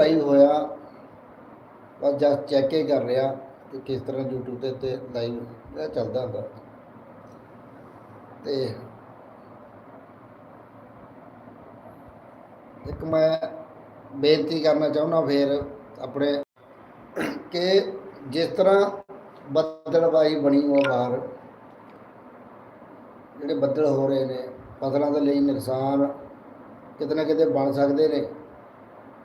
Live ਹੋਇਆ, ਬਸ just check ਹੀ ਕਰ ਰਿਹਾ ਕਿ ਕਿਸ ਤਰ੍ਹਾਂ YouTube ਤੇ ਤੇ ਲਾਈਵ ਚੱਲਦਾ ਹੁੰਦਾ। ਤੇ ਇੱਕ ਮੈਂ ਬੇਨਤੀ ਕਰਨਾ ਚਾਹੁੰਦਾ ਫੇਰ ਆਪਣੇ ਕਿ ਜਿਸ ਤਰ੍ਹਾਂ ਬੱਦਲਬਾਈ ਬਣੀ ਹੋਈ ਬਾਹਰ ਜਿਹੜੇ ਬੱਦਲ ਹੋ ਰਹੇ ਨੇ, ਫਸਲਾਂ ਦੇ ਲਈ ਨੁਕਸਾਨ ਕਿਤੇ ਨਾ ਕਿਤੇ ਬਣ ਸਕਦੇ ਨੇ।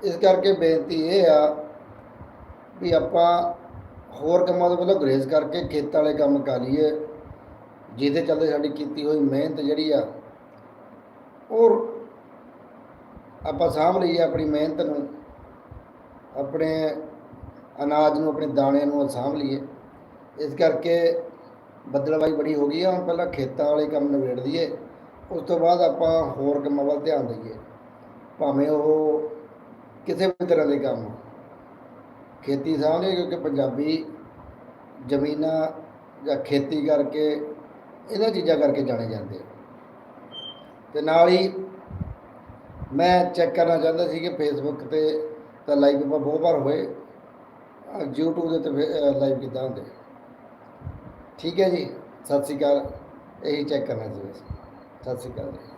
ਇਸ ਕਰਕੇ ਬੇਨਤੀ ਇਹ ਆ ਵੀ ਆਪਾਂ ਹੋਰ ਕੰਮਾਂ ਤੋਂ ਪਹਿਲਾਂ ਗਰੇਜ਼ ਕਰਕੇ ਖੇਤਾਂ ਵਾਲੇ ਕੰਮ ਕਰ ਲਈਏ, ਜਿਹਦੇ ਚੱਲਦੇ ਸਾਡੀ ਕੀਤੀ ਹੋਈ ਮਿਹਨਤ ਜਿਹੜੀ ਆ ਉਹ ਆਪਾਂ ਸਾਂਭ ਲਈਏ ਆਪਣੀ ਮਿਹਨਤ ਨੂੰ, ਆਪਣੇ ਅਨਾਜ ਨੂੰ, ਆਪਣੇ ਦਾਣੇ ਨੂੰ ਸਾਂਭ ਲਈਏ। ਇਸ ਕਰਕੇ ਬੱਦਲਵਾਈ ਬੜੀ ਹੋ ਗਈ ਆ, ਹੁਣ ਪਹਿਲਾਂ ਖੇਤਾਂ ਵਾਲੇ ਕੰਮ ਨਿਬੇੜ ਲਈਏ, ਉਸ ਤੋਂ ਬਾਅਦ ਆਪਾਂ ਹੋਰ ਕੰਮਾਂ ਵੱਲ ਧਿਆਨ ਦਈਏ। ਭਾਵੇਂ ਉਹ ਕਿਸੇ ਵੀ ਤਰ੍ਹਾਂ ਦੇ ਕੰਮ। ਖੇਤੀ ਸਾਂਭ ਕਿਉਂਕਿ ਪੰਜਾਬੀ ਜ਼ਮੀਨਾਂ ਜਾਂ ਖੇਤੀ ਕਰਕੇ ਇਹਨਾਂ ਚੀਜ਼ਾਂ ਕਰਕੇ ਜਾਣੇ ਜਾਂਦੇ ਆ। ਤੇ ਨਾਲ ਹੀ ਮੈਂ ਚੈੱਕ ਕਰਨਾ ਚਾਹੁੰਦਾ ਸੀ ਕਿ ਫੇਸਬੁੱਕ ਤੇ ਤਾਂ ਲਾਈਵ ਆਪਾਂ ਬਹੁਤ ਵਾਰ ਹੋਏ, ਅਹ YouTube ਦੇ ਤੇ ਲਾਈਵ ਕਿੱਦਾਂ ਹੁੰਦੇ ਠੀਕ ਹੈ ਜੀ, ਸਤਿ ਸ਼੍ਰੀ ਅਕਾਲ, ਇਹੀ ਚੈੱਕ ਕਰਨਾ ਸੀ ਬਸ। ਸਤਿ ਸ਼੍ਰੀ ਅਕਾਲ ਜੀ।